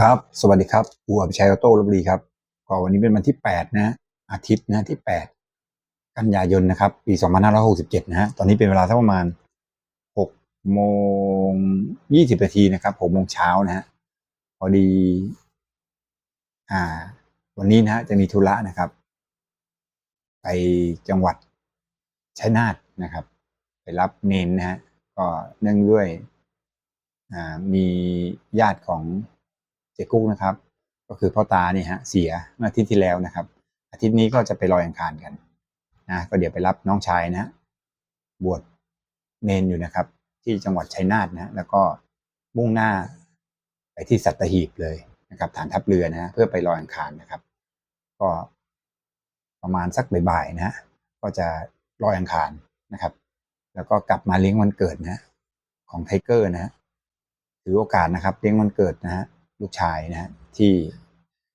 ครับ สวัสดีครับอูอภิชัยออโต้ลบบุรีครับ ก็วันนี้เป็นวันที่ 8 นะ อาทิตย์นะที่ 8 กันยายนนะครับ ปี 2567 นะฮะ ตอนนี้เป็นเวลาสักประมาณ6โมง20นาทีนะครับ6โมงเช้านะฮะ พอดี อ่า วันนี้นะฮะจะมีธุระนะครับ ไปจังหวัดชัยนาทนะครับ ไปรับเนนนะฮะ ก็เนื่องด้วย อ่า มีญาติของ เจกุ๊กนะครับ ก็คือพ่อตาเนี่ยฮะเสียเมื่ออาทิตย์ที่แล้วนะครับ อาทิตย์นี้ก็จะไปลอยอังคารกันนะก็เดี๋ยวไปรับน้องชายนะบวชเนนอยู่นะครับ ที่จังหวัดชัยนาทนะแล้วก็มุ่งหน้าไปที่สัตหีบเลยนะครับ ฐานทัพเรือนะเพื่อไปลอยอังคารนะครับ ก็ประมาณสักบ่ายๆนะก็จะลอยอังคารนะครับ แล้วก็กลับมาเลี้ยงวันเกิดนะของไทเกอร์นะฮะถือโอกาสนะครับเลี้ยงวันเกิดนะฮะ ลูกชายนะฮะที่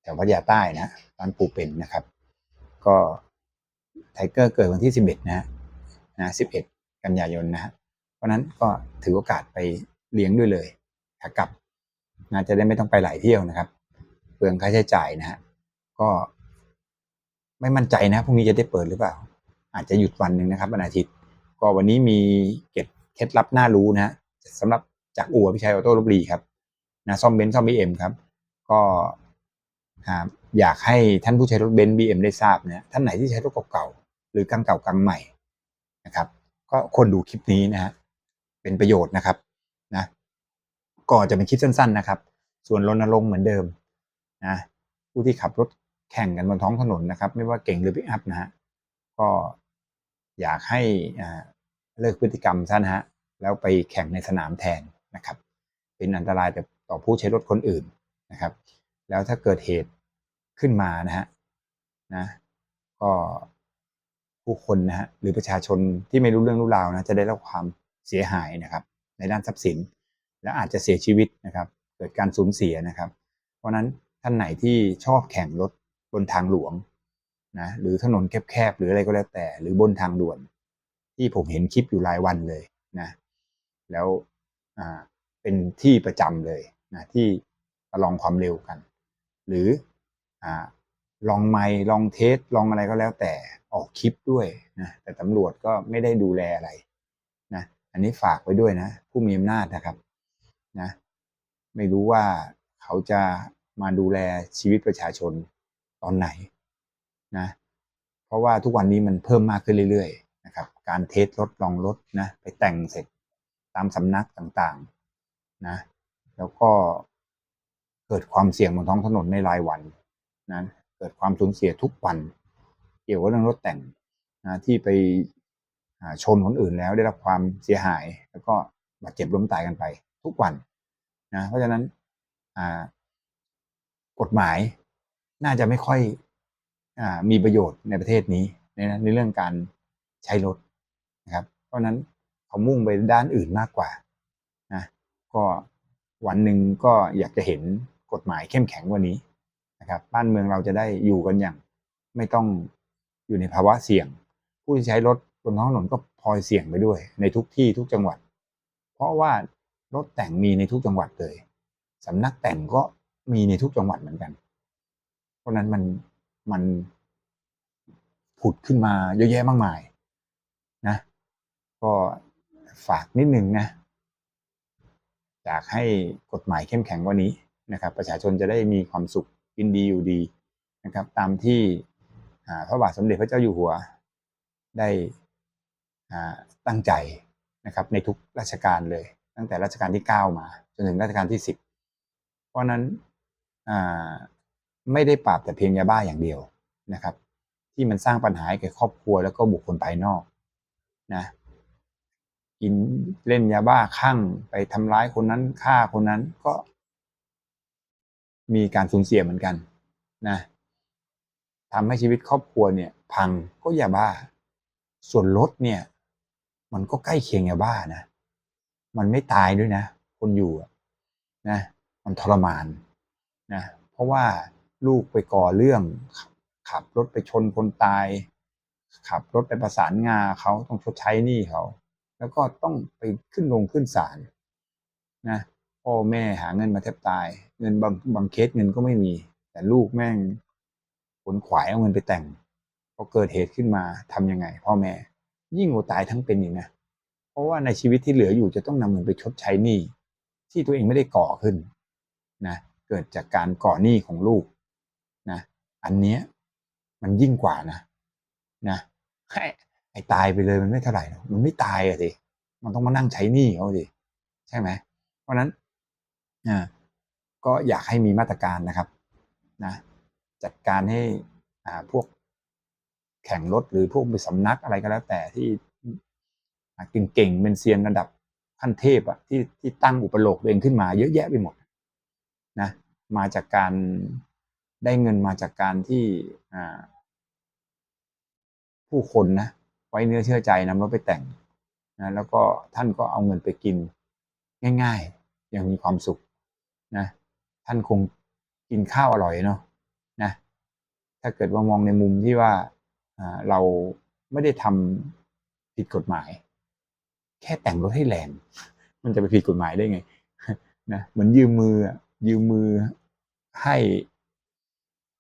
แถวพัทยาใต้นะฮะร้านปูเป็นนะครับ ก็ไทเกอร์เกิดวันที่11นะฮะนะ11กันยายนนะฮะเพราะนั้นก็ถือโอกาสไปเลี้ยงด้วยเลยขากลับนะจะได้ไม่ต้องไปหลายเที่ยวนะครับเปลืองค่าใช้จ่ายนะฮะก็ไม่มั่นใจนะพรุ่งนี้จะได้เปิดหรือเปล่า อาจจะหยุดวันหนึ่งนะครับวันอาทิตย์ ก็วันนี้มีเก็บเคล็ดลับน่ารู้นะฮะสำหรับจากอู่พิชัยออโต้ลบบุรีครับ นะซ่อมเบนซ์ซ่อมบีเอ็มครับ ก็อ่าอยากให้ท่านผู้ใช้รถเบนซ์บีเอ็มได้ทราบนะท่านไหนที่ใช้รถเก่าๆหรือกลางเก่ากลางใหม่นะครับ ก็คนดูคลิปนี้นะฮะเป็นประโยชน์นะครับนะก็จะเป็นคลิปสั้น ๆนะครับ ส่วนรณรงค์เหมือนเดิมนะผู้ที่ขับรถแข่งกันบนท้องถนนนะครับ ไม่ว่าเก่งหรือปิกอัพนะฮะก็อยากให้อ่าเลิกพฤติกรรมซะนะฮะแล้วไปแข่งในสนามแทนนะครับ เป็นอันตรายแต่ ต่อผู้ใช้รถคนอื่นนะครับ แล้วถ้าเกิดเหตุขึ้นมานะฮะนะก็ผู้คนนะฮะหรือประชาชนที่ไม่รู้เรื่องรู้ราวนะจะได้รับความเสียหายนะครับ ในด้านทรัพย์สิน และอาจจะเสียชีวิตนะครับ เกิดการสูญเสียนะครับ เพราะนั้นท่านไหนที่ชอบแข่งรถบนทางหลวงนะหรือถนนแคบๆหรืออะไรก็แล้วแต่ หรือบนทางด่วน ที่ผมเห็นคลิปอยู่รายวันเลยนะ แล้วอ่าเป็นที่ประจำเลย นะที่ประลองความเร็วกัน หรืออลองไมค์ลองเทสลองอะไรก็แล้วแต่ออกคลิปด้วยนะแต่ตำรวจก็ไม่ได้ดูแลอะไรนะอันนี้ฝากไว้ด้วยนะ ผู้มีอำนาจนะครับนะไม่รู้ว่าเขาจะมาดูแลชีวิตประชาชนตอนไหนนะเพราะว่าทุกวันนี้มันเพิ่มมากขึ้นเรื่อยๆนะครับ การเทสรถลองรถนะไปแต่งเสร็จตามสำนักต่างๆนะ แล้วก็เกิดความเสี่ยงบนท้องถนนในรายวันนะเกิดความสูญเสียทุกวัน เกี่ยวกับเรื่องรถแต่งนะที่ไปชนคนอื่นแล้วได้รับความเสียหาย แล้วก็บาดเจ็บล้มตายกันไป ทุกวันนะเพราะฉะนั้นกฎหมายน่าจะไม่ค่อยอมีประโยชน์ในประเทศนี้ในในเรื่องการใช้รถนะครับ เพราะฉะนั้นเขามุ่งไปด้านอื่นมากกว่านะก็ วันหนึ่งก็อยากจะเห็นกฎหมายเข้มแข็งกว่านี้นะครับ บ้านเมืองเราจะได้อยู่กันอย่าง ไม่ต้องอยู่ในภาวะเสี่ยง ผู้ที่ใช้รถบนท้องถนนก็พลอยเสี่ยงไปด้วย ในทุกที่ทุกจังหวัด เพราะว่ารถแต่งมีในทุกจังหวัดเลยสำนักแต่งก็มีในทุกจังหวัดเหมือนกัน เพราะนั้นมันมันผุดขึ้นมาเยอะแยะมากมายนะ ก็ฝากนิดนึงนะ อยากให้กฎหมายเข้มแข็งกว่านี้นะครับ ประชาชนจะได้มีความสุขกินดีอยู่ดีนะครับ ตามที่พระบาทสมเด็จพระเจ้าอยู่หัวได้ตั้งใจนะครับ ในทุกราชการเลย ตั้งแต่รัชกาลที่ 9 มา จนถึงรัชกาลที่ 10 เพราะนั้นไม่ได้ปราบแต่เพียงยาบ้าอย่างเดียวนะครับ ที่มันสร้างปัญหาให้แก่ครอบครัวแล้วก็บุคคลภายนอกนะ กินเล่นยาบ้าคลั่งไปทำร้ายคนนั้นฆ่าคนนั้นก็ มีการสูญเสียเหมือนกัน นะทำให้ชีวิตครอบครัวเนี่ย พังก็ยาบ้า ส่วนรถเนี่ย มันก็ใกล้เคียงยาบ้านะมันไม่ตายด้วยนะ คนอยู่นะ มันทรมานนะเพราะว่าลูกไปก่อเรื่อง ขับรถไปชนคนตาย ขับรถไปประสานงาเขาต้องชดใช้หนี้เขา แล้วก็ต้องไปขึ้นลงขึ้นศาลนะพ่อแม่หาเงินมาแทบตาย เงินบางบางเคสเงินก็ไม่มี แต่ลูกแม่งขนขวายเอาเงินไปแต่งพอเกิดเหตุขึ้นมาทำยังไง พ่อแม่ ยิ่งกว่าตายทั้งเป็นอีกนะเพราะว่าในชีวิตที่เหลืออยู่จะต้องนำเงินไปชดใช้หนี้ที่ตัวเองไม่ได้ก่อขึ้นนะเกิดจากการก่อหนี้ของลูกนะอันเนี้ยมันยิ่งกว่านะนะ ไอ้ตายไปเลยมันไม่เท่าไหร่มันไม่ตายอะสิมันต้องมานั่งใช้หนี้เขาสิใช่ไหมเพราะนั้นก็อยากให้มีมาตรการนะครับนะจัดการให้พวกแข่งรถหรือพวกไปสำนักอะไรก็แล้วแต่ที่เก่งๆเป็นเซียนระดับขั้นเทพอะที่ที่ตั้งอุปโลกตัวเองขึ้นมาเยอะแยะไปหมดนะมาจากการได้เงินมาจากการที่ผู้คนนะ ไว้เนื้อเชื่อใจนำรถไปแต่งนะแล้วก็ท่านก็เอาเงินไปกิน ง่ายๆ อย่างมีความสุขนะท่านคงกินข้าวอร่อยเนาะนะถ้าเกิดว่ามองในมุมที่ว่าเราไม่ได้ทำผิดกฎหมาย แค่แต่งรถให้แรงมันจะไปผิดกฎหมายได้ไงนะเหมือนยืมมือยืมมือให้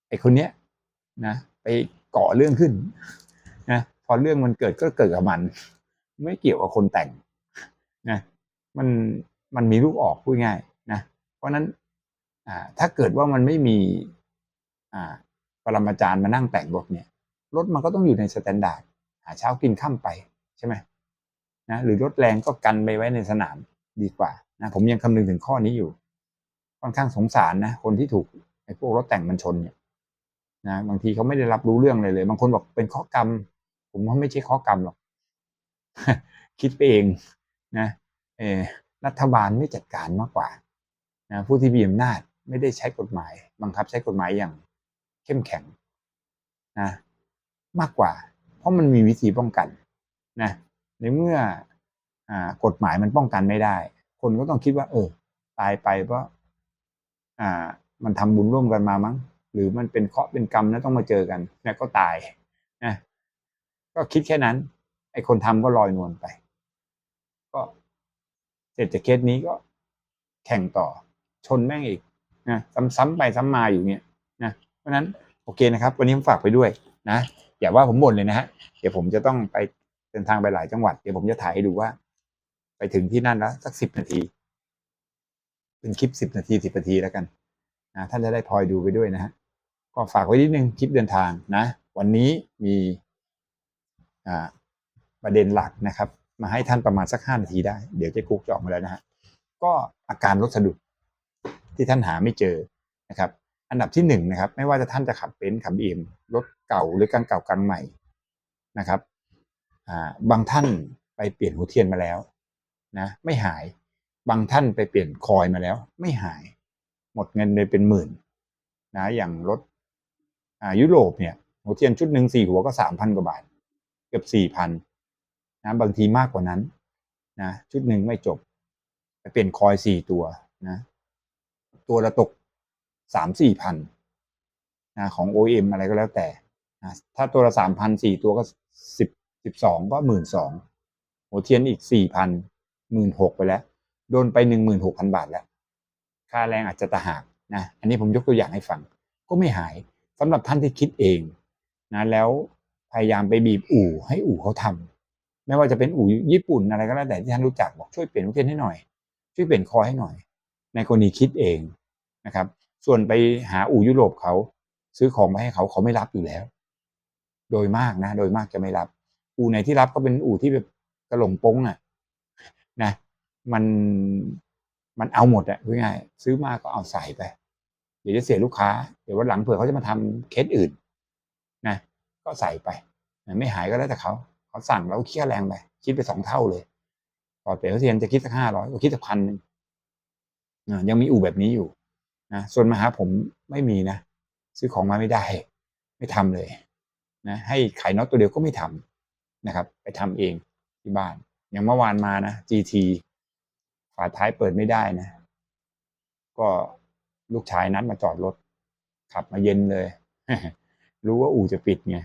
ไอคนเนี้ยนะไปก่อเรื่องขึ้นนะ อเรื่องมันเกิดก็เกิดกับมัน ไม่เกี่ยวกับคนแต่งนะมันมันมีลูกออกพูดง่ายนะเพราะนั้นอ่าถ้าเกิดว่ามันไม่มีอ่าปรมาจารย์มานั่งแต่งรถเนี่ยรถมันก็ต้องอยู่ในสแตนดาร์ดหาเช้ากินข้าไปใช่ไหมนะหรือรถแรงก็กันไปไว้ในสนามดีกว่านะผมยังคำนึงถึงข้อนี้อยู่ ค่อนข้างสงสารนะคนที่ถูกไอ้พวกรถแต่งมันชนเนี่ยนะบางทีเขาไม่ได้รับรู้เรื่องเลยเลย บางคนบอกเป็นข้อกรรม ผมว่าไม่ใช่ข้อกรรมหรอก คิดไปเองนะเออรัฐบาลไม่จัดการมากกว่านะผู้ที่มีอำนาจไม่ได้ใช้กฎหมาย บังคับใช้กฎหมายอย่างเข้มแข็งนะมากกว่า เพราะมันมีวิธีป้องกันนะในเมื่ออกฎหมายมันป้องกันไม่ได้ คนก็ต้องคิดว่า เออ ตายไปเพราะมันทำบุญร่วมกันมามั้ง หรือมันเป็นเคราะห์เป็นกรรมนะต้องมาเจอกัน แล้วก็ตาย ก็คิดแค่นั้น ไอ้คนทำก็ลอยนวลไป ก็เสร็จจากเคสนี้ก็แข่งต่อ ชนแม่งอีกนะซ้ำๆไปซ้ำมาอยู่เนี่ยนะเพราะนั้นโอเคนะครับ วันนี้ผมฝากไปด้วยนะอย่าว่าผมบ่นเลยนะฮะเดี๋ยวผมจะต้องไปเดินทางไปหลายจังหวัดเดี๋ยวผมจะถ่ายให้ดูว่า ไปถึงที่นั่นแล้วสักสิบนาที เป็นคลิปสิบนาทีสิบนาทีแล้วกันนะท่านจะได้พลอยดูไปด้วยนะฮะก็ฝากไว้นิดนึงคลิปเดินทางนะ วันนี้มี ประเด็นหลักนะครับ มาให้ท่านประมาณสักห้านาทีได้ เดี๋ยวเจ๊กุ๊กจะออกมาแล้วนะฮะก็อาการรถสะดุดที่ท่านหาไม่เจอนะครับ อันดับที่หนึ่งนะครับ ไม่ว่าจะท่านจะขับเบนซ์ขับบีเอ็มรถเก่าหรือกลางเก่ากลางใหม่นะครับอ่าบางท่านไปเปลี่ยนหัวเทียนมาแล้วนะไม่หายบางท่านไปเปลี่ยนคอยมาแล้ว ไม่หาย หมดเงินเลยเป็นหมื่นนะอย่างรถอ่ายุโรปเนี่ยหัวเทียนชุดหนึ่งสี่หัวก็สามพันกว่าบาท เกือบสี่พันนะบางทีมากกว่านั้นนะชุดหนึ่งไม่จบไปเปลี่ยนคอยสี่ตัวนะตัวละตกสามสี่พันนะของ OEM อะไรก็แล้วแต่นะถ้าตัวละสามพันสี่ตัวก็สิบสิบสองก็หมื่นสองหัวเทียนอีกสี่พันหมื่นหกไปแล้ว โดนไปหนึ่งหมื่นหกพันบาทแล้ว ค่าแรงอาจจะตะหากนะอันนี้ผมยกตัวอย่างให้ฟัง ก็ไม่หายสำหรับท่านที่คิดเองนะแล้ว พยายามไปบีบอู่ให้อู่เขาทำไม่ว่าจะเป็นอู่ญี่ปุ่นอะไรก็แล้วแต่ที่ท่านรู้จักบอกช่วยเปลี่ยนลูกเทีนให้หน่อย ช่วยเปลี่ยนคอให้หน่อย ในกรณีคิดเองนะครับ ส่วนไปหาอู่ยุโรปเขาซื้อของมาให้เขาเขาไม่รับอยู่แล้ว โดยมากนะ โดยมากจะไม่รับ อู่ไหนที่รับก็เป็นอู่ที่แบบกระหลงป้งอะนะมันมันเอาหมดอะพูดง่ายซื้อมาก็เอาใส่ไป เดี๋ยวจะเสียลูกค้า เดี๋ยววันหลังเผื่อเขาจะมาทำเคสอื่น ก็ใส่ไป ไม่หายก็แล้วแต่เขาเขาสั่งแล้วเครียดแรงไปคิดไปสองเท่าเลยพอดเปลี่ยนเทียนจะคิดสักห้าร้อยก็คิดสักพันหนึ่งยังมีอู่แบบนี้อยู่นะส่วนมาหาผมไม่มีนะซื้อของมาไม่ได้ ไม่ทำเลยนะให้ขายน็อตตัวเดียวก็ไม่ทำนะครับ ไปทำเองที่บ้าน อย่างเมื่อวานมานะ GT ฝาท้ายเปิดไม่ได้นะ ก็ลูกชายนัดมาจอดรถขับมาเย็นเลย รู้ว่าอู่จะปิดไง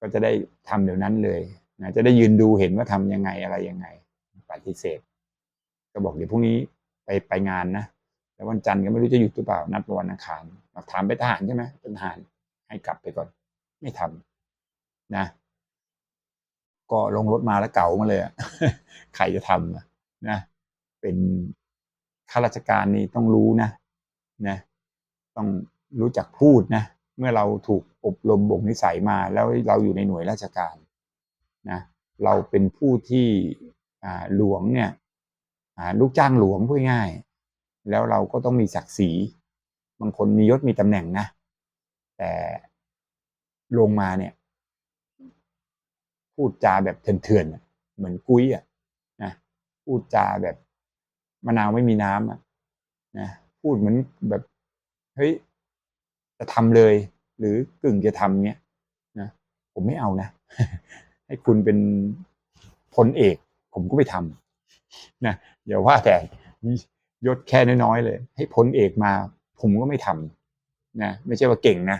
ก็จะได้ทำเดี๋ยวนั้นเลยนะจะได้ยืนดูเห็นว่าทำยังไงอะไรยังไง ปฏิเสธ ก็บอกเดี๋ยวพรุ่งนี้ไปไปงานนะแล้ววันจันทร์ก็ไม่รู้จะหยุดหรือเปล่านัดวันอังคารเราถามไปทหารใช่ไหมเป็นทหารให้กลับไปก่อน ไม่ทำนะ ก็ลงรถมาแล้วเก่ามาเลยอะใครจะทำอะนะเป็นข้าราชการนี่ต้องรู้นะนะ ต้องรู้จักพูดนะ เมื่อเราถูกอบรมบ่มนิสัยมาแล้วเราอยู่ในหน่วยราชการนะเราเป็นผู้ที่หลวงเนี่ยลูกจ้างหลวงพูดง่าย แล้วเราก็ต้องมีศักดิ์ศรีบางคนมียศมีตำแหน่งนะ แต่ลงมาเนี่ย พูดจาแบบเถื่อนๆเหมือนกุ้ยอะนะพูดจาแบบมะนาวไม่มีน้ำอะนะพูดเหมือนแบบเฮ้ย จะทำเลย หรือกึ่งจะทำเนี้ยนะผมไม่เอานะ ให้คุณเป็นพลเอก ผมก็ไปทำนะอย่าว่าแต่ยศแค่น้อยๆเลย ให้พลเอกมาผมก็ไม่ทำนะไม่ใช่ว่าเก่งนะ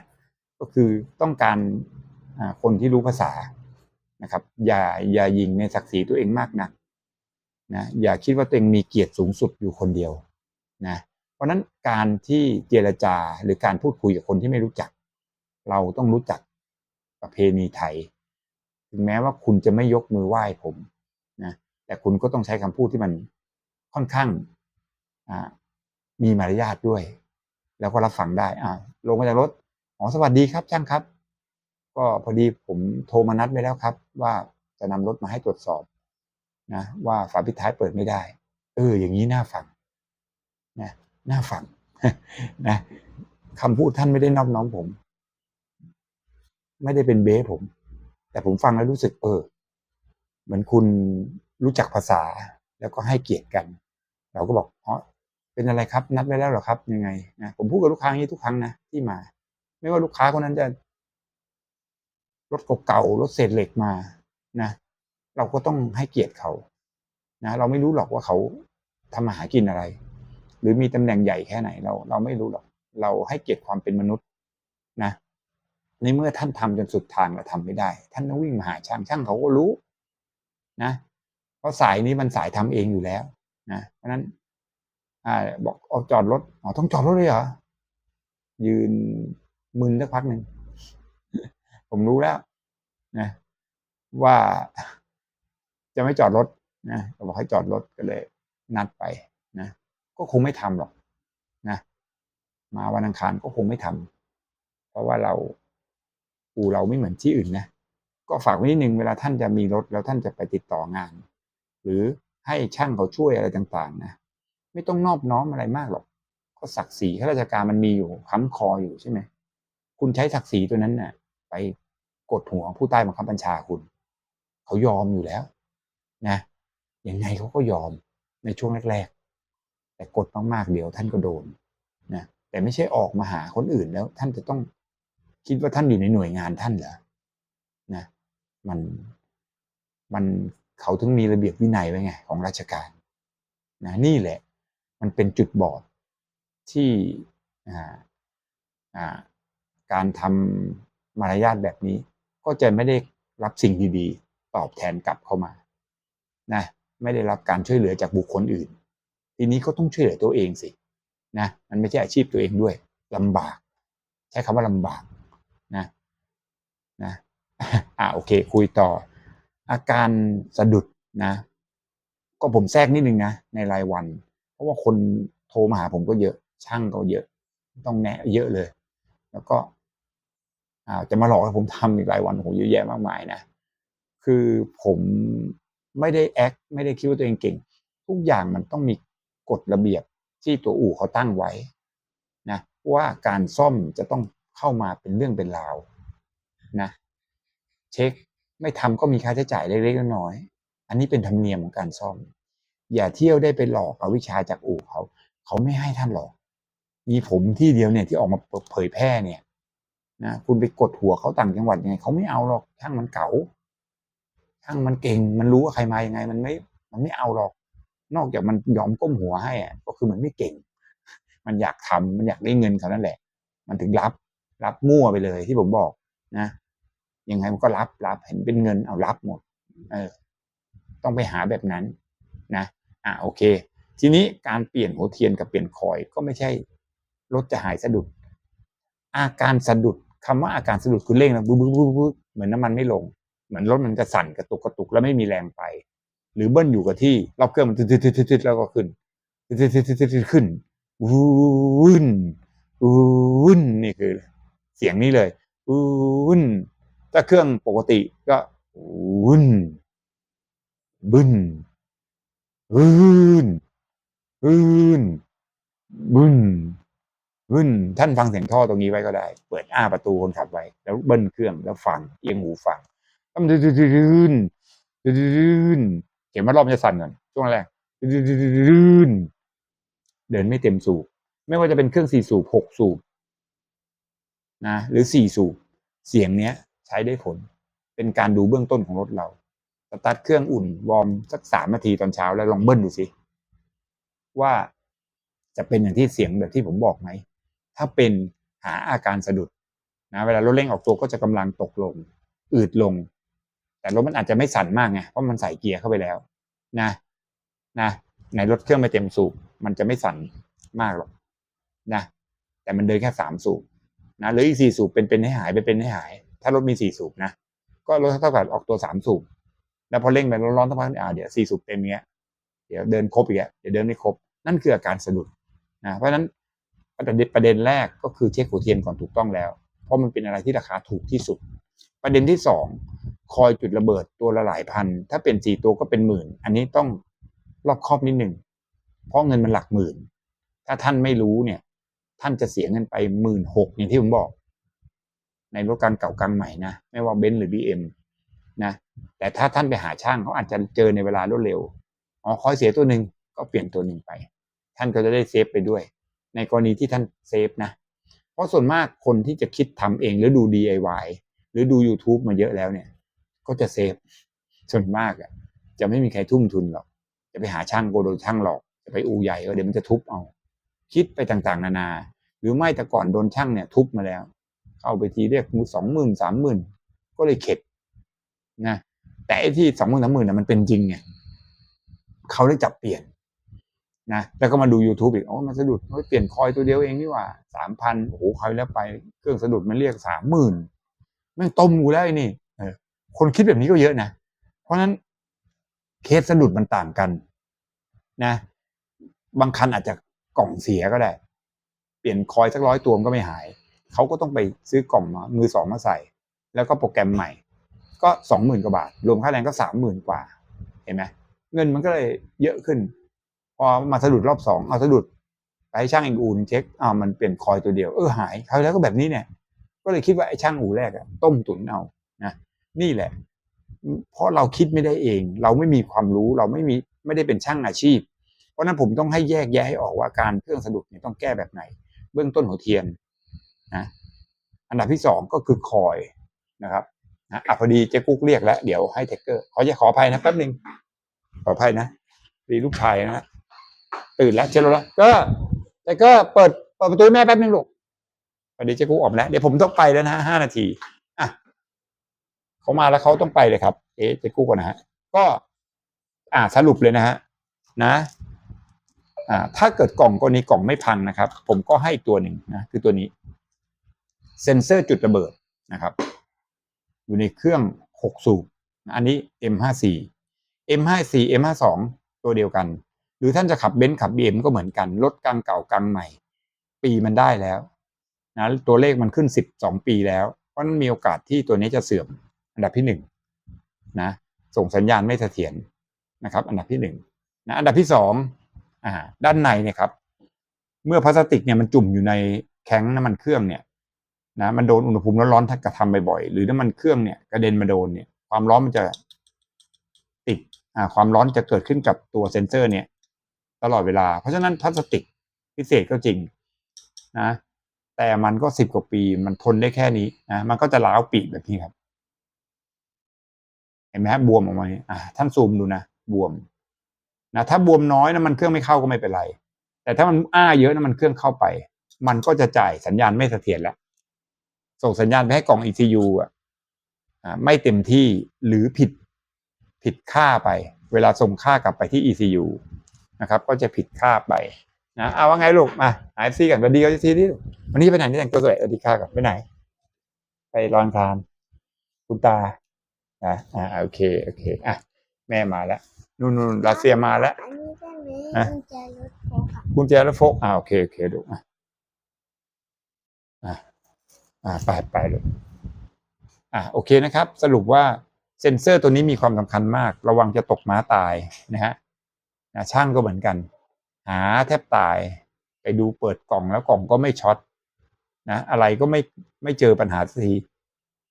ก็คือต้องการคนที่รู้ภาษานะครับ อย่าอย่ายิงในศักดิ์ศรีตัวเองมากนักนะอย่าคิดว่าตัวเองมีเกียรติสูงสุดอยู่คนเดียวนะ ราะนั้นการที่เจรจาหรือการพูดคุยกับคนที่ไม่รู้จัก เราต้องรู้จักประเพณีไทย ถึงแม้ว่าคุณจะไม่ยกมือไหว้ผมนะแต่คุณก็ต้องใช้คำพูดที่มันค่อนข้างมีมารยาทด้วย แล้วก็รับฟังได้อ่าลงมาจากรถอ๋อสวัสดีครับช่างครับ ก็พอดีผมโทรมานัดไว้แล้วครับ ว่าจะนำรถมาให้ตรวจสอบนะว่าฝาปิดท้ายเปิดไม่ได้ เออ อย่างนี้น่าฟังนะ น่าฟังนะคำพูดท่านไม่ได้นอบน้อมผม ไม่ได้เป็นเบ้ผม แต่ผมฟังแล้วรู้สึกเออ เหมือนคุณรู้จักภาษาแล้วก็ให้เกียรติกัน เราก็บอกอ๋อเป็นอะไรครับ นัดไว้แล้วหรอครับ ยังไงนะผมพูดกับลูกค้าอย่างนี้ทุกครั้งนะที่มา ไม่ว่าลูกค้าคนนั้นจะรถเก่าๆรถเศษเหล็กมานะ เราก็ต้องให้เกียรติเขานะเราไม่รู้หรอกว่าเขาทำมาหากินอะไร หรือมีตำแหน่งใหญ่แค่ไหนเราเราไม่รู้หรอกเราให้เกียรติความเป็นมนุษย์นะในเมื่อท่านทำจนสุดทางเราทำไม่ได้ ท่านต้องวิ่งมาหาช่างช่างเขาก็รู้นะเพราะสายนี้มันสายทำเองอยู่แล้วนะเพราะนั้นอ่าบอกเอาจอดรถอ๋อต้องจอดรถเลยเหรอยืนมึนสักพักหนึ่งผมรู้แล้วนะว่าจะไม่จอดรถนะก็บอกให้จอดรถก็เลย นัดไปนะ ก็คงไม่ทำหรอกนะมาวันอังคารก็คงไม่ทำเพราะว่าเราอู่เราไม่เหมือนที่อื่นนะก็ฝากไว้นิดนึงเวลาท่านจะมีรถแล้วท่านจะไปติดต่องาน หรือให้ช่างเขาช่วยอะไรต่างๆนะไม่ต้องนอบน้อมอะไรมากหรอกก็ศักดิ์ศรีข้าราชการมันมีอยู่ค้ำคออยู่ใช่ไหมคุณใช้ศักดิ์ศรีตัวนั้นน่ะ ไปกดหัวผู้ใต้บังคับบัญชาคุณ เขายอมอยู่แล้ว นะยังไงเขาก็ยอมในช่วงแรกๆ แต่กดมากๆเดี๋ยวท่านก็โดนนะแต่ไม่ใช่ออกมาหาคนอื่นแล้ว ท่านจะต้องคิดว่าท่านอยู่ในหน่วยงานท่านเหรอนะมันมันเขาถึงมีระเบียบวินัยไว้ไงของราชการนะนี่แหละ มันเป็นจุดบอดที่การทำมารยาทแบบนี้ ก็จะไม่ได้รับสิ่งดีๆ ตอบแทนกลับเข้ามานะไม่ได้รับการช่วยเหลือจากบุคคลอื่น ทีนี้ก็ต้องช่วยเหลือตัวเองสินะมันไม่ใช่อาชีพตัวเองด้วยลำบาก ใช้คำว่าลำบากนะนะอ่าโอเค คุยต่อ อาการสะดุดนะ ก็ผมแทรกนิดนึงนะในรายวัน เพราะว่าคนโทรมาหาผมก็เยอะ ช่างก็เยอะ ต้องแนะเยอะเลย แล้วก็อ่าจะมาหลอกให้ผมทำอีกรายวันโอ้โหเยอะแยะมากมายนะคือผมไม่ได้แอคไม่ได้คิดว่าตัวเองเก่ง ทุกอย่างมันต้องมี กฎระเบียบที่ตัวอู่เขาตั้งไว้นะว่าการซ่อมจะต้องเข้ามาเป็นเรื่องเป็นราวนะเช็คไม่ทำก็มีค่าใช้จ่ายเล็กๆน้อยๆอันนี้เป็นธรรมเนียมของการซ่อม อย่าเที่ยวได้ไปหลอกเอาวิชาจากอู่เขา เขาไม่ให้ท่านหรอก มีผมที่เดียวเนี่ยที่ออกมาเผยแพร่เนี่ยนะคุณไปกดหัวเขาต่างจังหวัดยังไงเขาไม่เอาหรอกช่างมันเก๋าช่างมันเก่ง มันรู้ว่าใครมายังไง มันไม่ มันไม่เอาหรอก นอกจากมันยอมก้มหัวให้อะก็คือมันไม่เก่ง มันอยากทำมันอยากได้เงินเขานั่นแหละ มันถึงรับรับมั่วไปเลยที่ผมบอกนะยังไงมันก็รับรับเห็นเป็นเงินเอารับหมด เออ ต้องไปหาแบบนั้นนะอะโอเค ทีนี้การเปลี่ยนหัวเทียนกับเปลี่ยนคอยก็ไม่ใช่รถจะหายสะดุด อาการสะดุดคำว่าอาการสะดุดคือเร่งนะบึ้บบึ้บบึ้บบึ้บเหมือนน้ำมันไม่ลง เหมือนรถมันจะสั่นกระตุกกระตุกแล้วไม่มีแรงไป หรือเบิ้ลอยู่กับที่รอบเครื่องมันตึ๊ดๆๆๆแล้วก็ขึ้นตึ๊ดๆๆๆขึ้นวุ้นวุ้นนี่คือ เสียงนี้เลยวุ้นถ้าเครื่องปกติก็วุ้นบึ้นบึ้นบึ้นบึ้นบึ้นท่านฟังเสียงท่อตรงนี้ไว้ก็ได้ เปิดอ้าประตูคนขับไว้ แล้วเบิ้ลเครื่องแล้วฟังเอียงหูฟังมันดื้นดื้น เข็มว่ารอบมันจะสั่นก่อนช่วงแรกดื้นเดินไม่เต็มสูบ ไม่ว่าจะเป็นเครื่องสี่สูบหกสูบนะหรือสี่สูบ เสียงเนี้ย ใช้ได้ผล เป็นการดูเบื้องต้นของรถเราสตาร์ทเครื่องอุ่นวอร์มสักสามนาทีตอนเช้าแล้วลองเบิ้ลดูสิว่าจะเป็นอย่างที่เสียงแบบที่ผมบอกไหม ถ้าเป็นหาอาการสะดุดนะเวลารถเร่งออกตัวก็จะกำลังตกลง อืดลง แต่รถมันอาจจะไม่สั่นมากไงเพราะมันใส่เกียร์เข้าไปแล้ว นะ นะในรถเครื่องไม่เต็มสูบมันจะไม่สั่นมากหรอกนะแต่มันเดินแค่สามสูบนะหรืออีกสี่สูบเป็นเป็นให้หายไปเป็นให้หาย ถ้ารถมีสี่สูบนะก็รถเท่ากับออกตัวสามสูบแล้วพอเร่งไปร้อนๆสักพักอ่าเดี๋ยวสี่สูบเต็มเงี้ยเดี๋ยวเดินครบอีกเดี๋ยวเดินไม่ครบ นั่นคืออาการสะดุดนะเพราะฉะนั้นประเด็นประเด็นแรกก็คือเช็คหัวเทียนก่อนถูกต้องแล้ว เพราะมันเป็นอะไรที่ราคาถูกที่สุด ประเด็นที่สอง คอยจุดระเบิดตัวละหลายพัน ถ้าเป็นสี่ตัวก็เป็นหมื่น อันนี้ต้องรอบครอบนิดหนึ่ง เพราะเงินมันหลักหมื่น ถ้าท่านไม่รู้เนี่ย ท่านจะเสียเงินไปหมื่นหกอย่างที่ผมบอก ในรถการเก่ากลางใหม่นะ ไม่ว่าเบนซ์หรือบีเอ็มนะ แต่ถ้าท่านไปหาช่างเขาอาจจะเจอในเวลารวดเร็ว อ๋อคอยเสียตัวหนึ่งก็เปลี่ยนตัวหนึ่งไป ท่านก็จะได้เซฟไปด้วย ในกรณีที่ท่านเซฟนะ เพราะส่วนมากคนที่จะคิดทำเองหรือดู DIY หรือดู YouTube มาเยอะแล้วเนี่ย ก็จะเซฟส่วนมากอะ จะไม่มีใครทุ่มทุนหรอก จะไปหาช่างโกโดนช่างหลอก จะไปอูใหญ่ก็เดี๋ยวมันจะทุบเอา คิดไปต่างๆ นานา หรือไม่แต่ก่อนโดนช่างเนี่ย ทุบมาแล้ว เข้าไปทีเรียกมือสองหมื่นสามหมื่นก็เลยเข็ดนะแต่ไอ้ที่สองหมื่นสามหมื่นน่ะมันเป็นจริงไงเขาได้จับเปลี่ยนนะแล้วก็มาดู YouTube อีกอ๋อมันสะดุดเฮ้ยเปลี่ยนคอยตัวเดียวเองนี่ว่าสามพันโอ้โหคอยแล้วไป เครื่องสะดุดมันเรียกสามหมื่นแม่งต้มกูแล้วไอ้นี่ คนคิดแบบนี้ก็เยอะนะ เพราะฉะนั้นเคสสะดุดมันต่างกัน นะ บางคันอาจจะกล่องเสียก็ได้ เปลี่ยนคอยสักร้อยตัวมันก็ไม่หาย เขาก็ต้องไปซื้อกล่องมามือสองมาใส่ แล้วก็โปรแกรมใหม่ ก็สองหมื่นกว่าบาท รวมค่าแรงก็สามหมื่นกว่า เห็นไหมเงินมันก็เลยเยอะขึ้น พอมาสะดุดรอบสองเอาสะดุดไปให้ช่างอีกอูนเช็คอ้าวมันเปลี่ยนคอยตัวเดียวเออหายคราวแล้วก็แบบนี้เนี่ย ก็เลยคิดว่าไอ้ช่างอู่แรกอะต้มตุ๋นเอานะ นี่แหละ เพราะเราคิดไม่ได้เอง เราไม่มีความรู้เราไม่มีไม่ได้เป็นช่างอาชีพ เพราะนั้นผมต้องให้แยกแยะให้ออกว่าการเครื่องสะดุดเนี่ยต้องแก้แบบไหน เบื้องต้นหัวเทียนนะอันดับที่สองก็คือคอยนะครับนะอะพอดีเจ๊กุ๊กเรียกแล้ว เดี๋ยวให้เทคเกอร์ขอจะขออภัยนะแป๊บหนึ่งขออภัยนะดีลูกชายนะตื่นแล้วเช็ดรถแล้วก็แต่ก็เปิดเปิดประตูแม่แป๊บหนึ่งลูกพอดีเจ๊กุ๊กออกแล้วเดี๋ยวผมต้องไปแล้วนะห้านาที เขามาแล้วเขาต้องไปเลยครับ เอ๊ะจ๊กุ๊กก่อนนะฮะก็อ่าสรุปเลยนะฮะนะอ่าถ้าเกิดกล่องตัวนี้กล่องไม่พังนะครับ ผมก็ให้ตัวหนึ่งนะคือตัวนี้ เซนเซอร์จุดระเบิดนะครับ อยู่ในเครื่อง6สูบอันนี้ M54 M54 M52 ตัวเดียวกัน หรือท่านจะขับเบนซ์ขับ BM ก็เหมือนกันรถกลางเก่ากลางใหม่ ปีมันได้แล้วนะตัวเลขมันขึ้น 12 ปีแล้วเพราะนั้นมีโอกาสที่ตัวนี้จะเสื่อม อันดับที่หนึ่งนะส่งสัญญาณไม่เสถียรนะครับ อันดับที่หนึ่งนะอันดับที่สองอ่าด้านในเนี่ยครับ เมื่อพลาสติกเนี่ยมันจุ่มอยู่ในแข้งน้ำมันเครื่องเนี่ยนะมันโดนอุณหภูมิร้อนๆถ้ากระทำบ่อยๆหรือน้ำมันเครื่องเนี่ยกระเด็นมาโดนเนี่ยความร้อนมันจะติดอ่าความร้อนจะเกิดขึ้นกับตัวเซนเซอร์เนี่ย ตลอดเวลา เพราะฉะนั้นพลาสติกพิเศษก็จริงนะแต่มันก็สิบกว่าปีมันทนได้แค่นี้นะมันก็จะล้าวปีกแบบนี้ครับ เห็นไหมฮะบวมออกมาอ่าท่านซูมดูนะบวมนะถ้าบวมน้อยนะมันเครื่องไม่เข้าก็ไม่เป็นไร แต่ถ้ามันอ้าเยอะนะมันเครื่องเข้าไป มันก็จะจ่ายสัญญาณไม่เสถียรแล้ว ส่งสัญญาณไปให้กล่อง ECU อะไม่เต็มที่หรือผิดผิดค่าไป เวลาส่งค่ากลับไปที่ ECU นะครับ ก็จะผิดค่าไปนะเอาว่าไงลูกมาหายซีกันสวัสดีเขาทีที่วันนี้ไปไหนนี่แต่งตัวสวยสวัสดีค่ะก่อนไปไหน ไปรอนคานคุณตา อ่าอ่าโอเคโอเคอะแม่มาแล้วนู่นนู่นรัสเซียมาแล้วอันนี้ได้ไหมฮะกุญแจรถโฟค่ะกุญแจแล้วโฟกอ่าโอเคโอเคลูกอะอะอ่าไปไปลูกอะโอเคนะครับ สรุปว่าเซ็นเซอร์ตัวนี้มีความสำคัญมาก ระวังจะตกม้าตายนะฮะนะช่างก็เหมือนกัน หาแทบตายไปดูเปิดกล่องแล้วกล่องก็ไม่ช็อตนะอะไรก็ไม่ไม่เจอปัญหาสักที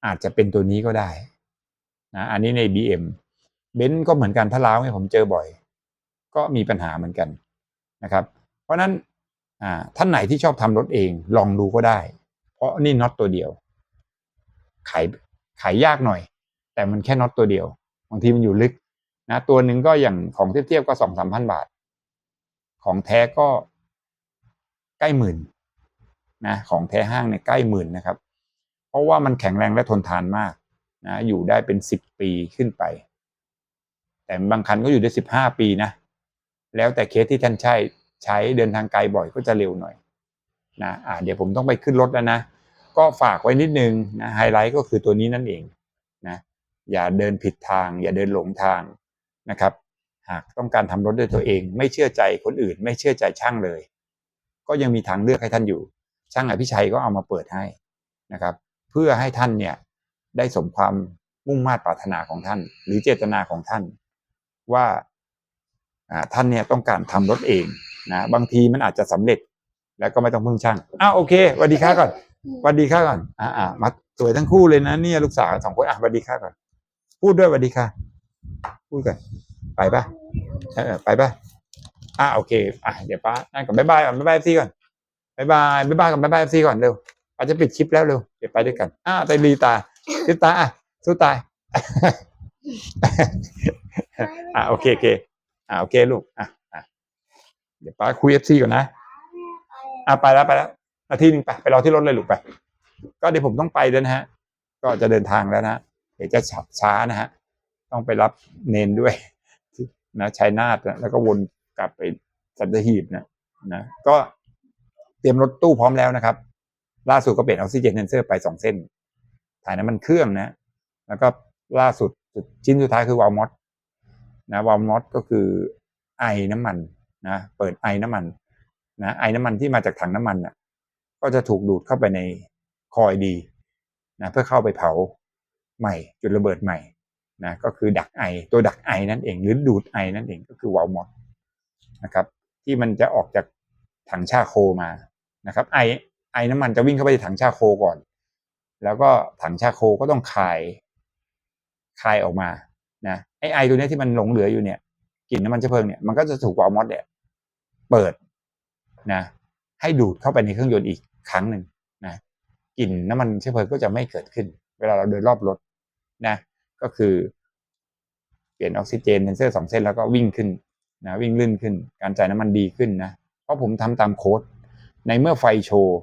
อาจจะเป็นตัวนี้ก็ได้ นะอันนี้ใน BM เบนซ์ก็เหมือนกันถ้าล้าวเนี่ยผมเจอบ่อย ก็มีปัญหาเหมือนกันนะครับ เพราะนั้นท่านไหนที่ชอบทำรถเองลองดูก็ได้ เพราะนี่น็อตตัวเดียวขายขายยากหน่อย แต่มันแค่น็อตตัวเดียวบางทีมันอยู่ลึกนะตัวหนึ่งก็อย่างของเทียบๆก็สองสามพันบาท ของแท้ก็ใกล้หมื่นนะของแท้ห้างเนี่ยใกล้หมื่นนะครับ เพราะว่ามันแข็งแรงและทนทานมาก นะอยู่ได้เป็นสิบปีขึ้นไป แต่บางคันก็อยู่ได้สิบห้าปีนะ แล้วแต่เคสที่ท่านใช้ใช้เดินทางไกลบ่อยก็จะเร็วหน่อยนะอ่าเดี๋ยวผมต้องไปขึ้นรถแล้วนะ ก็ฝากไว้นิดนึงนะไฮไลท์ก็คือตัวนี้นั่นเองนะอย่าเดินผิดทาง อย่าเดินหลงทางนะครับ หากต้องการทำรถด้วยตัวเอง ไม่เชื่อใจคนอื่น ไม่เชื่อใจช่างเลย ก็ยังมีทางเลือกให้ท่านอยู่ ช่างอภิชัยก็เอามาเปิดให้นะครับ เพื่อให้ท่านเนี่ย ได้สมความมุ่งมา่ปรารถนาของท่าน หรือเจตนาของท่าน ว่าท่านเนี่ยต้องการทำรถเองนะบางทีมันอาจจะสำเร็จ แล้วก็ไม่ต้องพึ่งช่างอ้าวโอเคสวัสดีค่ะก่อนสวัสดีค่ะก่อนอ่าอ่ามาสวยทั้งคู่เลยนะเนี่ยลูกสาวสองคนอะสวัสดีค่ะก่อน พูดด้วยสวัสดีค่ะพูดกันไปปะเออไปปะอ่าโอเคอะเดี๋ยวป้านั่นก่อนบ๊ายบายก่อนบ๊ายบายซีก่อนบ๊ายบายบ๊ายบายก่อนบ๊ายบายซีก่อนเร็วป้าจะปิดคลิปแล้วเร็วเดี๋ยวไปด้วยกันอ่าไตรีตา ติตาอะสู้ตายอ่าโอเคโอเคอ่าโอเคลูกอะอะเดี๋ยวป้าคุยเอฟซีก่อนนะอะไปแล้วไปแล้วนาทีหนึงไปไปรอที่รถเลยลูกไป ก็เดี๋ยวผมต้องไปแล้วนะฮะ ก็จะเดินทางแล้วนะเดี๋ยวจะช้านะฮะ ต้องไปรับเนนด้วยนะชัยนาทนะแล้วก็วนกลับไปสัตหีบนะนะก็เตรียมรถตู้พร้อมแล้วนะครับ ล่าสุดก็เปลี่ยนออกซิเจนเซนเซอร์ไปสองเส้น ถ่ายน้ำมันเครื่องนะ แล้วก็ล่าสุดชิ้นสุดท้ายคือวาล์วมอสนะวาล์วมอสก็คือไอน้ำมันนะเปิดไอน้ำมันนะไอน้ำมันที่มาจากถังน้ำมันน่ะก็จะถูกดูดเข้าไปในคอยดีนะเพื่อเข้าไปเผาใหม่จุดระเบิดใหม่นะก็คือดักไอตัวดักไอนั่นเองหรือดูดไอนั่นเองก็คือวาล์วมอสนะครับที่มันจะออกจากถังชาโคมานะครับไอไอน้ำมันจะวิ่งเข้าไปในถังชาโคก่อน แล้วก็ถังชาโคก็ต้องคาย คายออกมานะไอไอตัวนี้ที่มันหลงเหลืออยู่เนี่ยกลิ่นน้ำมันเชื้อเพลิงเนี่ยมันก็จะถูกวาล์วมอสเนี่ยเปิดนะให้ดูดเข้าไปในเครื่องยนต์อีกครั้งหนึ่งนะกลิ่นน้ำมันเชื้อเพลิงก็จะไม่เกิดขึ้น เวลาเราเดินรอบรถนะก็คือเปลี่ยนออกซิเจนเซนเซอร์สองเส้นแล้วก็วิ่งขึ้นนะวิ่งลื่นขึ้น การจ่ายน้ำมันดีขึ้นนะเพราะผมทำตามโค้ดในเมื่อไฟโชว์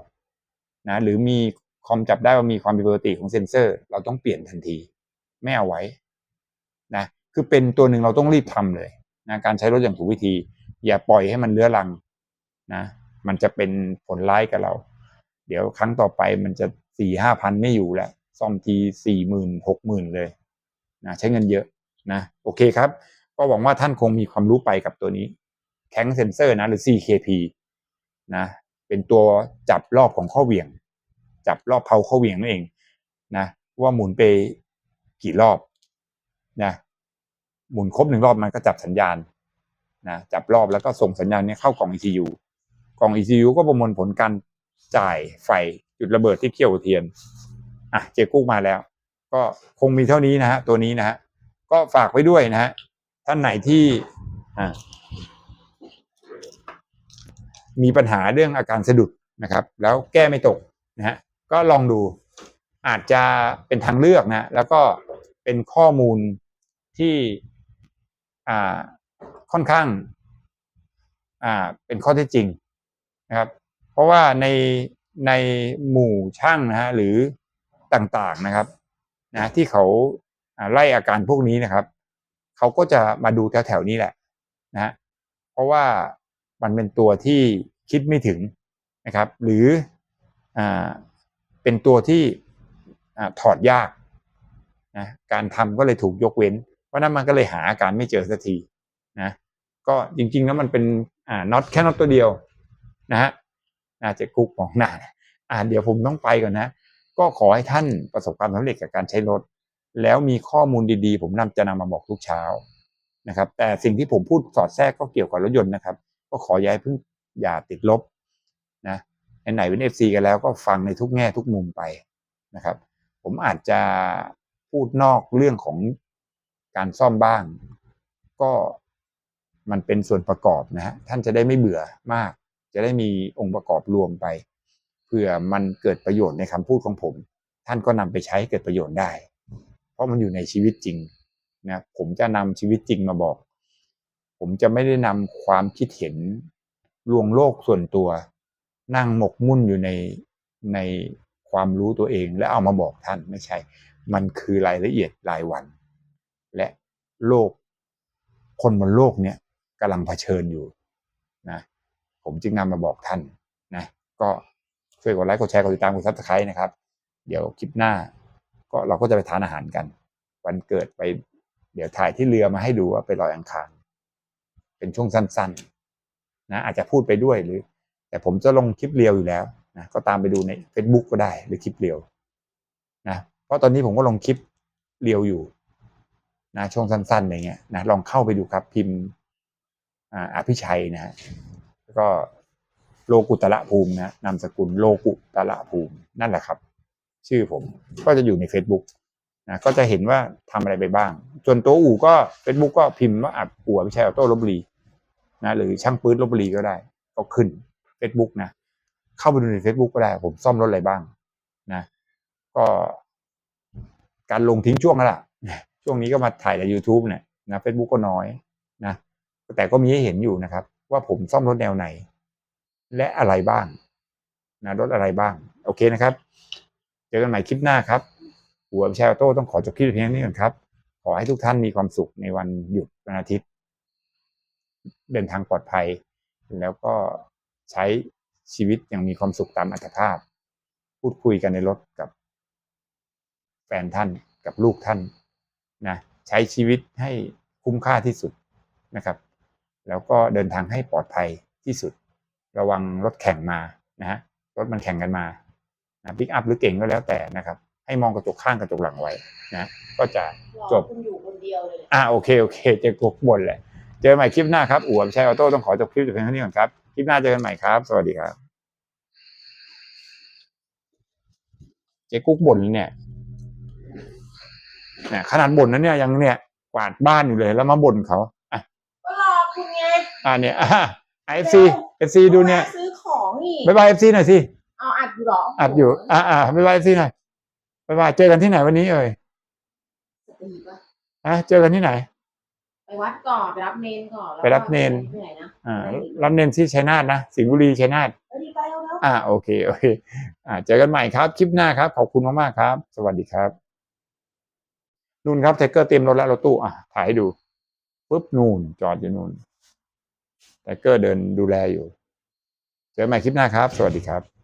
นะหรือมี คอมจับได้ว่ามีความผิดปกติของเซ็นเซอร์ เราต้องเปลี่ยนทันที ไม่เอาไว้นะคือเป็นตัวหนึ่งเราต้องรีบทำเลยนะการใช้รถอย่างถูกวิธี อย่าปล่อยให้มันเลื้อรังนะมันจะเป็นผลร้ายกับเรา เดี๋ยวครั้งต่อไปมันจะสี่ห้าพันไม่อยู่แล้ว ซ่อมทีสี่หมื่นหกหมื่นเลยนะใช้เงินเยอะนะโอเคครับ ก็หวังว่าท่านคงมีความรู้ไปกับตัวนี้แข้งเซนเซอร์นะหรือ CKP นะเป็นตัวจับรอบของข้อเหวี่ยง จับรอบเพาเข้อเวียงนั่นเองนะว่าหมุนไปกี่รอบนะหมุนครบหนึ่งรอบมันก็จับสัญญาณนะจับรอบแล้วก็ส่งสัญญาณนี้เข้ากล่อง ECU กล่อง ECU ก็ประมวลผลการจ่ายไฟจุดระเบิดที่เขี้ยวเทียนอะเจกุ๊กมาแล้ว ก็คงมีเท่านี้นะฮะตัวนี้นะฮะก็ฝากไว้ด้วยนะฮะท่านไหนที่อ่ามีปัญหาเรื่องอาการสะดุดนะครับ แล้วแก้ไม่ตกนะฮะ ก็ลองดูอาจจะเป็นทางเลือกนะ แล้วก็เป็นข้อมูลที่อ่าค่อนข้างอ่าเป็นข้อเท็จจริงนะครับ เพราะว่าในในหมู่ช่างนะฮะหรือต่างๆนะครับนะที่เขาไล่อาการพวกนี้นะครับ เขาก็จะมาดูแถวๆนี้แหละนะฮะพราะว่ามันเป็นตัวที่คิดไม่ถึงนะครับ หรืออ่า เป็นตัวที่ถอดยากนะการทำก็เลยถูกยกเว้น เพราะนั้นมันก็เลยหาอาการไม่เจอสักทีนะก็จริงๆแล้วมันเป็นอ่าน็อตแค่น็อตตัวเดียวนะฮะอาจจะกุ๊กมองหน้าอ่าเดี๋ยวผมต้องไปก่อนนะ ก็ขอให้ท่านประสบความสำเร็จกับการใช้รถ แล้วมีข้อมูลดีๆ ผมนำจะนำมาบอกทุกเช้านะครับ แต่สิ่งที่ผมพูดสอดแทรกก็เกี่ยวกับรถยนต์นะครับ ก็ขอย้ายเพิ่งอย่าติดลบนะ ไหนเป็น FC กันแล้วก็ฟังในทุกแง่ทุกมุมไปนะครับ ผมอาจจะพูดนอกเรื่องของการซ่อมบ้าง ก็มันเป็นส่วนประกอบนะฮะท่านจะได้ไม่เบื่อมาก จะได้มีองค์ประกอบรวมไปเผื่อมันเกิดประโยชน์ในคำพูดของผม ท่านก็นำไปใช้เกิดประโยชน์ได้ เพราะมันอยู่ในชีวิตจริงนะผมจะนำชีวิตจริงมาบอก ผมจะไม่ได้นำความคิดเห็นลวงโลกส่วนตัว นั่งหมกมุ่นอยู่ในในความรู้ตัวเอง และเอามาบอกท่านไม่ใช่ มันคือรายละเอียดรายวัน และโลก คนบนโลกเนี่ยกำลังเผชิญอยู่นะผมจึงนำมาบอกท่านนะก็ช่วยกดไลค์กดแชร์กดติดตามกดซับสไครต์นะครับ เดี๋ยวคลิปหน้า ก็เราก็จะไปทานอาหารกัน วันเกิดไป เดี๋ยวถ่ายที่เรือมาให้ดูว่าไปลอยอังคาร เป็นช่วงสั้นๆนะอาจจะพูดไปด้วยหรือ แต่ผมจะลงคลิปเรียวอยู่แล้วนะก็ตามไปดูใน Facebook ก็ได้หรือคลิปเรียวนะเพราะตอนนี้ผมก็ลงคลิปเรียวอยู่นะช่วงสั้นๆอย่างเงี้ยนะลองเข้าไปดูครับพิมพ์อ่าอภิชัยนะฮะแล้วก็โลกุตระภูมินะนามสกุลโลกุตระภูมินั่นแหละครับ ชื่อผมก็จะอยู่ใน Facebook นะก็จะเห็นว่าทำอะไรไปบ้าง ส่วนตัวอู่ก็ Facebook ก็พิมพ์ว่าอับอู่อภิชัยออโต้ลบบุรีนะหรือช่างปืนลบบุรีก็ได้ก็ขึ้น Facebook นะ เข้าไปดูใน Facebook ก็ได้ ผมซ่อมรถอะไรบ้างนะ ก็การลงทิ้งช่วงแล้วล่ะ ช่วงนี้ก็มาถ่ายใน YouTube เนี่ยนะ Facebook ก็น้อยนะ แต่ก็มีให้เห็นอยู่นะครับ ว่าผมซ่อมรถแนวไหน และอะไรบ้างนะรถอะไรบ้าง โอเคนะครับ เจอกันใหม่คลิปหน้าครับ หัวแชร์โต้ต้องขอจบคลิปเพียงนี้ก่อนครับ ขอให้ทุกท่านมีความสุขในวันหยุดวันอาทิตย์ เดินทางปลอดภัย แล้วก็ ใช้ชีวิตอย่างมีความสุขตามอัตภาพ พูดคุยกันในรถกับแฟนท่านกับลูกท่านนะใช้ชีวิตให้คุ้มค่าที่สุดนะครับ แล้วก็เดินทางให้ปลอดภัยที่สุด ระวังรถแข่งมานะฮะรถมันแข่งกันมานะปิกอัพหรือเก่งก็แล้วแต่นะครับ ให้มองกระจกข้างกระจกหลังไว้นะ ก็จะจบคุณอยู่คนเดียวเลยอ่าโอเคโอเคเจะกบนแหละ เจอกันใหม่คลิปหน้าครับอวมใช้ออโต้ต้องขอจบคลิปแต่เพียงเท่านี้ก่อนครับค ลิปหน้าเจอกันใหม่ครับ สวัสดีครับ เจ๊กุ๊กบ่นเนี่ยเนี่ยขนาดบ่นนั้นเนี่ยยังเนี่ยกวาดบ้านอยู่เลยแล้วมาบ่นเขาอะก็รอคุณไงอ่าเนี่ยอ่าเอฟซีเอฟซีดูเนี่ยซื้อของนี่บายบายเอฟซีหน่อยสิเอาอัดอยู่เหรออัดอยู่ อ่าอ่าบายบายเอฟซีหน่อยบายบายเจอกันที่ไหนวันนี้เอ่ยตีปะอะเจอกันที่ไหน ไปวัดก่อนไปรับเนนก่อนแล้วไปรับเนนไปไหนนะอ่ารับเน้นที่ชัยนาทนะสิงห์บุรีชัยนาทเออดีไปเอาแล้ว อ่าโอเคโอเคอ่าเจอกันใหม่ครับคลิปหน้าครับขอบคุณมากๆครับ สวัสดีครับนู่นครับไทเกอร์เตรียมรถแล้วรถตู้อะถ่ายให้ดูปุ๊บนู่นจอดอยู่นู่นไทเกอร์เดินดูแลอยู่ เจอกันใหม่คลิปหน้าครับ สวัสดีครับ